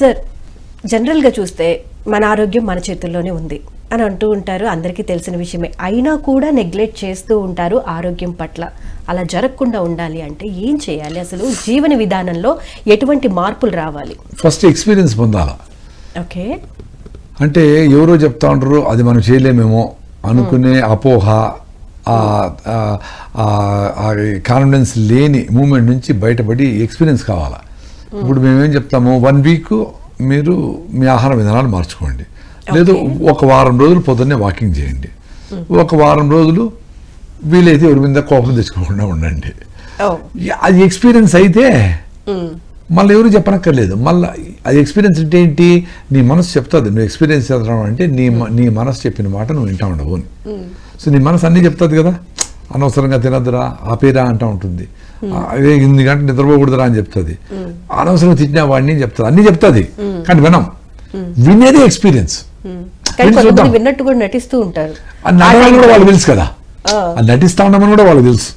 Sir జనరల్గా చూస్తే మన ఆరోగ్యం మన చేతుల్లోనే ఉంది అని అంటూ ఉంటారు. అందరికీ తెలిసిన విషయమే. అయినా కూడా నెగ్లెక్ట్ చేస్తూ ఉంటారు ఆరోగ్యం పట్ల. అలా జరగకుండా ఉండాలి అంటే ఏం చేయాలి? అసలు జీవన విధానంలో ఎటువంటి మార్పులు రావాలి? ఫస్ట్ ఎక్స్పీరియన్స్ పొందాలా? ఓకే. అంటే ఎవరో చెప్తా ఉంటారు అది మనం చేయలేమేమో అనుకునే అపోహ కాన్ఫిడెన్స్ లేని మూమెంట్ నుంచి బయటపడి ఎక్స్పీరియన్స్ కావాలా? ఇప్పుడు మేమేం చెప్తాము వన్ వీక్ మీరు మీ ఆహార విధానాలు మార్చుకోండి. లేదు ఒక వారం రోజులు పొద్దున్నే వాకింగ్ చేయండి. ఒక వారం రోజులు వీలైతే ఎవరి మీద కోపం తెచ్చుకోకుండా ఉండండి. అది ఎక్స్పీరియన్స్ అయితే మళ్ళీ ఎవరు చెప్పనక్కర్లేదు. మళ్ళీ అది ఎక్స్పీరియన్స్ అంటే ఏంటి? నీ మనసు చెప్తుంది. నువ్వు ఎక్స్పీరియన్స్ చేద్దాం అంటే నీ నీ మనసు చెప్పిన మాట నువ్వు వింటా ఉండవు సో నీ మనసు అన్నీ చెప్తుంది కదా? అనవసరంగా తినద్దురా ఆపేరా అంటా ఉంటుంది. అదే ఎనిమిది గంటలు నిద్రపోకూడదురా అని చెప్తుంది. అనవసరంగా తిట్టినా వాడిని చెప్తుంది. అన్నీ చెప్తుంది. కానీ వినం. వినేది ఎక్స్పీరియన్స్ కానీ విన్నట్టు కూడా నటిస్తూ ఉంటారు. కూడా వాళ్ళకి తెలుసు కదా. నటిస్తా ఉండమని కూడా వాళ్ళకి తెలుసు.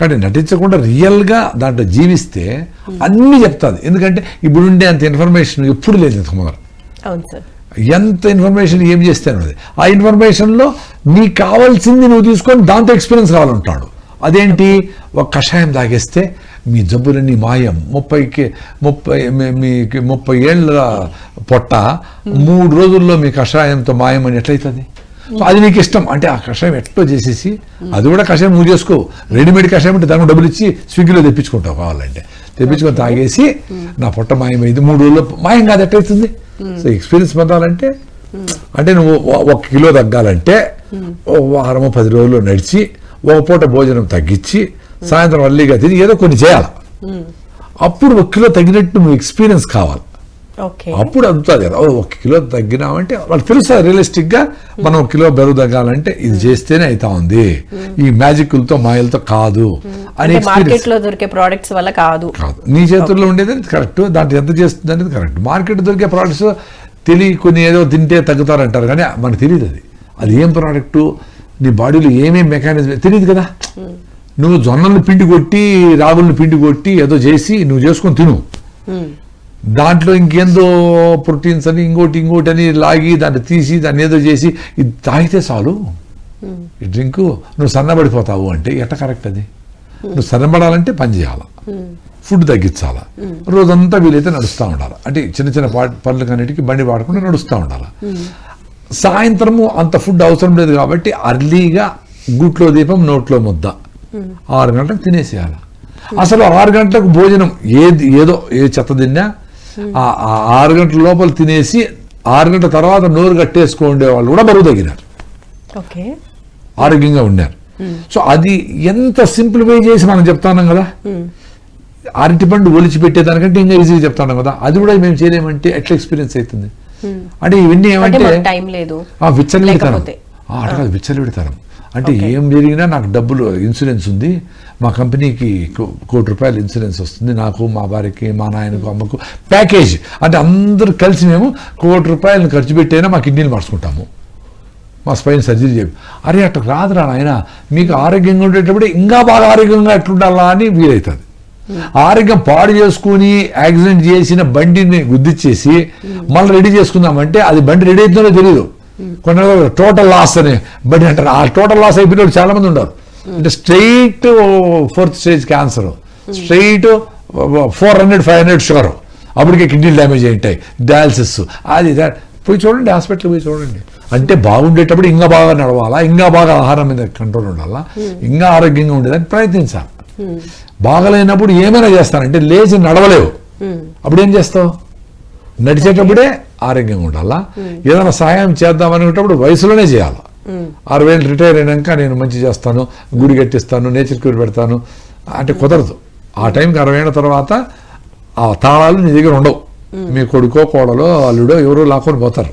కాబట్టి నటించకుండా రియల్గా దాంట్లో జీవిస్తే అన్ని చెప్తాది. ఎందుకంటే ఇప్పుడు ఉండే అంత ఇన్ఫర్మేషన్ ఎప్పుడు లేదు ఇంతకు ముందర. అవును సార్. ఎంత ఇన్ఫర్మేషన్ ఏం చేస్తే అన్నది. ఆ ఇన్ఫర్మేషన్లో నీకు కావాల్సింది నువ్వు తీసుకొని దాంతో ఎక్స్పీరియన్స్ కావాలంటాడు అదేంటి? ఒక కషాయం తాగేస్తే మీ జబ్బులన్నీ మాయం. ముప్పైకి ముప్పై మీ- మీకు ముప్పై ఏళ్ళ పొట్ట మూడు రోజుల్లో మీ కషాయంతో మాయం అని ఎట్లయితుంది? సో అది నీకు ఇష్టం. అంటే ఆ కషాయం ఎట్లో చేసేసి అది కూడా కషాయం నువ్వు చేసుకో. రెడీమేడ్ కషాయం అంటే దానికి డబ్బులు ఇచ్చి స్విగ్గీలో తెప్పించుకుంటావు కావాలంటే. తెప్పించుకొని తాగేసి నా పొట్ట మాయమైంది. మూడు రోజుల్లో మాయం కాదు ఎట్లయితుంది? సో ఎక్స్పీరియన్స్ పొందాలంటే అంటే నువ్వు ఒక కిలో తగ్గాలంటే వారము పది రోజులు నడిచి ఒక పూట భోజనం తగ్గించి సాయంత్రం అల్లిగా తిని ఏదో కొన్ని చేయాలి. అప్పుడు ఒక కిలో తగ్గినట్టు నువ్వు ఎక్స్పీరియన్స్ కావాలి. అప్పుడు అందుతుంది కదా. ఓ, ఒక కిలో తగ్గినామంటే వాళ్ళకి తెలుస్తుంది రియలిస్టిక్గా మనం ఒక కిలో బరువు తగ్గాలంటే ఇది చేస్తేనే అవుతా ఉంది. ఈ మ్యాజిక్లతో మాయలతో కాదు. అని అంటే ఎక్స్పీరియన్స్ మార్కెట్లో దొరికే ప్రోడక్ట్స్ వల్ల కాదు. కాదు. నీ చేతుల్లో ఉండేది కరెక్ట్. దాంట్లో ఎంత చేస్తుంది అనేది కరెక్ట్. మార్కెట్ దొరికే ప్రోడక్ట్స్ తెలియకొని ఏదో తింటే తగ్గుతారంటారు కానీ మనకు తెలియదు అది. అది ఏం ప్రోడక్ట్ నీ బాడీలో ఏమేం మెకానిజం తెలియదు కదా. నువ్వు జొన్నలను పిండి కొట్టి రాగులను పిండి కొట్టి ఏదో చేసి నువ్వు చేసుకొని తిను. దాంట్లో ఇంకేందో ప్రోటీన్స్ అని ఇంకోటి ఇంకోటి అని లాగి దాన్ని తీసి దాన్ని ఏదో చేసి ఇది తాగితే చాలు. ఈ డ్రింక్ నువ్వు సన్నబడిపోతావు అంటే ఎట్ట కరెక్ట్ అది? నువ్వు సన్నబడాలంటే పని చేయాలి. ఫుడ్ తగ్గించాలా. రోజంతా వీలైతే నడుస్తూ ఉండాలి. అంటే చిన్న చిన్న పా పనులు కన్నిటికి బండి వాడకుండా నడుస్తూ ఉండాలి. సాయంత్రము అంత ఫుడ్ అవసరం లేదు కాబట్టి అర్లీగా గుట్లో దీపం నోట్లో ముద్ద. ఆరు గంటలకు తినేసేయాలి. అసలు ఆరు గంటలకు భోజనం ఏది ఏదో ఏ చెత్త తిన్నా ఆరు గంటల లోపల తినేసి ఆరు గంటల తర్వాత నోరు కట్టేసుకో ఉండే వాళ్ళు కూడా బరువు తగ్గినారు. ఆరోగ్యంగా ఉన్నారు. సో అది ఎంత సింప్లిఫై చేసి మనం చెప్తాన్నాం కదా? అరటి పండు ఒలిచి పెట్టేదానికంటే ఇంకా ఈజీగా చెప్తాన్నాం కదా? అది కూడా మేము చేయలేమంటే ఎట్లా ఎక్స్పీరియన్స్ అవుతుంది? అంటే ఇవన్నీ ఏమంటే. ఆ, అట్లా కాదు విచ్చలవిడితనం. అంటే ఏం జరిగినా నాకు డబ్బులు ఇన్సూరెన్స్ ఉంది. మా కంపెనీకి కోటి రూపాయలు ఇన్సూరెన్స్ వస్తుంది. నాకు మా భార్యకి మా నాయనకు అమ్మకు ప్యాకేజ్ అంటే అందరూ కలిసి మేము కోటి రూపాయలను ఖర్చు పెట్టైనా మా కిడ్నీలు మార్చుకుంటాము. మా స్పైన్ సర్జరీ చెప్పి అరే అట్లా రాదురా నాయన. మీకు ఆరోగ్యంగా ఉండేటప్పుడు ఇంకా బాగా ఆరోగ్యంగా ఎట్లుండాలా అని వీలవుతుంది ఆరోగ్యం పాడు చేసుకుని యాక్సిడెంట్ చేసిన బండిని గుద్దిచ్చేసి మళ్ళీ రెడీ చేసుకుందామంటే అది బండి రెడీ అవుతుందో తెలియదు కొన్ని టోటల్ లాస్ అని బండి అంటారు. ఆ టోటల్ లాస్ అయిపోయిన వాళ్ళు చాలా మంది ఉన్నారు. అంటే straight fourth stage cancer straight four hundred five hundred sugar అప్పటికే కిడ్నీ డ్యామేజ్ అయి ఉంటాయి డయాలసిస్ అది. పోయి చూడండి హాస్పిటల్ పోయి చూడండి. అంటే బాగుండేటప్పుడు ఇంకా బాగా నడవాలా ఇంకా బాగా ఆహారం మీద కంట్రోల్ ఉండాలా ఇంకా ఆరోగ్యంగా ఉండేదానికి ప్రయత్నించాలి. బాగలేనప్పుడు ఏమైనా చేస్తానంటే లేచి నడవలేవు. అప్పుడు ఏం చేస్తావు? నడిచేటప్పుడే ఆరోగ్యంగా ఉండాలా? ఏదైనా సహాయం చేద్దాం అనుకున్నప్పుడు వయసులోనే చేయాలి? అరవై ఏళ్ళు రిటైర్ అయినాక నేను మంచి చేస్తాను గుడి కట్టిస్తాను నేచర్ క్యూర్ పెడతాను. అంటే కుదరదు. ఆ టైంకి అరవై ఏళ్ళ తర్వాత ఆ తాళాలు నీ దగ్గర ఉండవు. మీ కొడుకో కోడలో అల్లుడో ఎవరో లాక్కొని పోతారు.